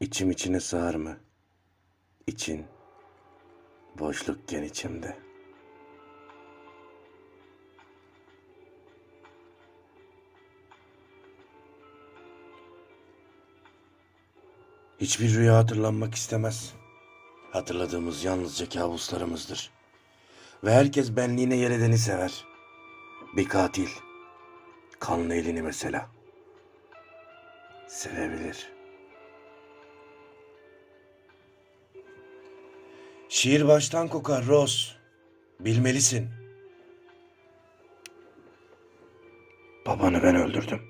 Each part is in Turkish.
İçim içine sığar mı? İçin boşlukken içimde. Hiçbir rüya hatırlanmak istemez. Hatırladığımız yalnızca kabuslarımızdır. Ve herkes benliğine yer edeni sever. Bir katil, kanlı elini mesela. Sevebilir. Şiir baştan kokar Rose. Bilmelisin. Babanı ben öldürdüm.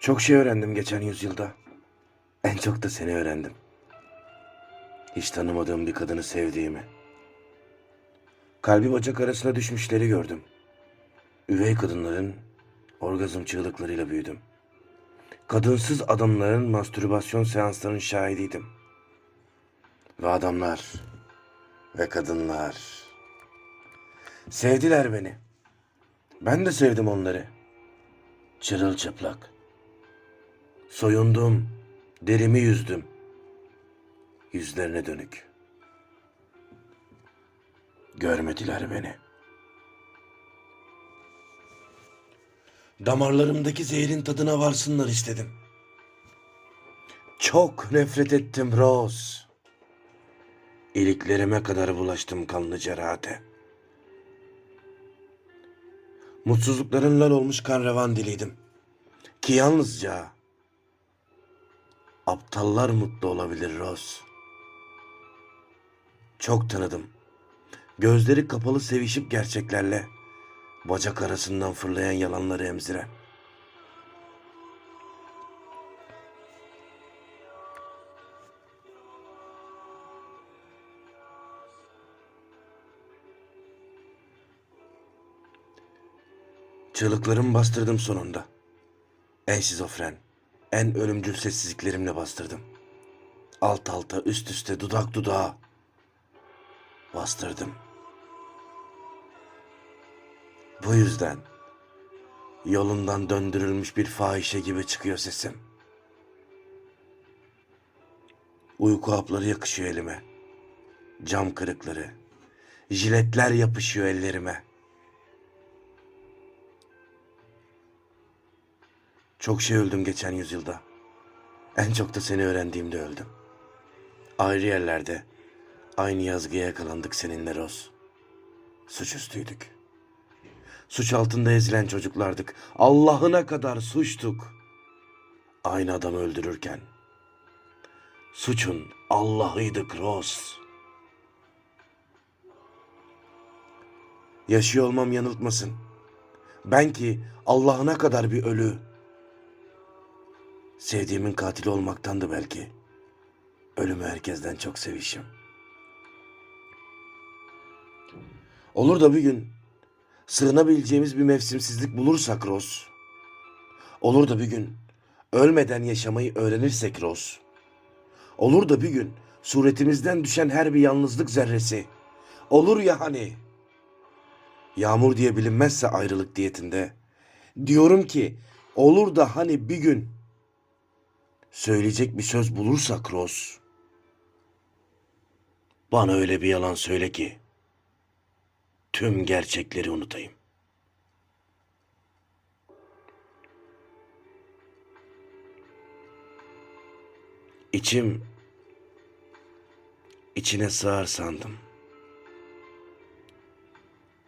Çok şey öğrendim geçen yüzyılda. En çok da seni öğrendim. Hiç tanımadığım bir kadını sevdiğimi. Kalbi bacak arasına düşmüşleri gördüm. Üvey kadınların orgazm çığlıklarıyla büyüdüm. Kadınsız adamların mastürbasyon seanslarının şahidiydim. Ve adamlar ve kadınlar sevdiler beni. Ben de sevdim onları. Çırılçıplak. Soyundum, derimi yüzdüm. Yüzlerine dönük. Görmediler beni. Damarlarımdaki zehrin tadına varsınlar istedim. Çok nefret ettim Rose. İliklerime kadar bulaştım kanlı cerahate. Mutsuzlukların lal olmuş kan revan diliydim. Ki yalnızca aptallar mutlu olabilir Rose. Çok tanıdım. Gözleri kapalı sevişip gerçeklerle bacak arasından fırlayan yalanları emziren. Çığlıklarımı bastırdım sonunda. En şizofren, en ölümcül sessizliklerimle bastırdım. Alt alta, üst üste, dudak dudağa bastırdım. Bu yüzden yolundan döndürülmüş bir fahişe gibi çıkıyor sesim. Uyku hapları yakışıyor elime. Cam kırıkları, jiletler yapışıyor ellerime. Çok şey öldüm geçen yüzyılda. En çok da seni öğrendiğimde öldüm. Ayrı yerlerde, aynı yazgıya yakalandık seninle Roz. Suçüstüydük. Suç altında ezilen çocuklardık. Allah'ına kadar suçtuk. Aynı adamı öldürürken. Suçun Allah'ıydık Roz. Yaşıyor olmam yanıltmasın. Ben ki Allah'ına kadar bir ölü. Sevdiğimin katili olmaktandı belki. Ölümü herkesten çok sevişim. Olur da bir gün sığınabileceğimiz bir mevsimsizlik bulursak Roz. Olur da bir gün ölmeden yaşamayı öğrenirsek Roz. Olur da bir gün suretimizden düşen her bir yalnızlık zerresi. Olur ya hani. Yağmur diye bilinmezse ayrılık diyetinde. Diyorum ki olur da hani bir gün söyleyecek bir söz bulursak Roz. Bana öyle bir yalan söyle ki tüm gerçekleri unutayım. İçim içine sığar sandım.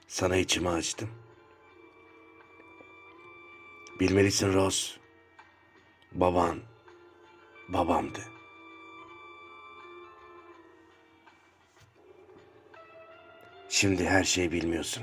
Sana içimi açtım. Bilmelisin Roz. Baban babamdı. Şimdi her şeyi bilmiyorsun.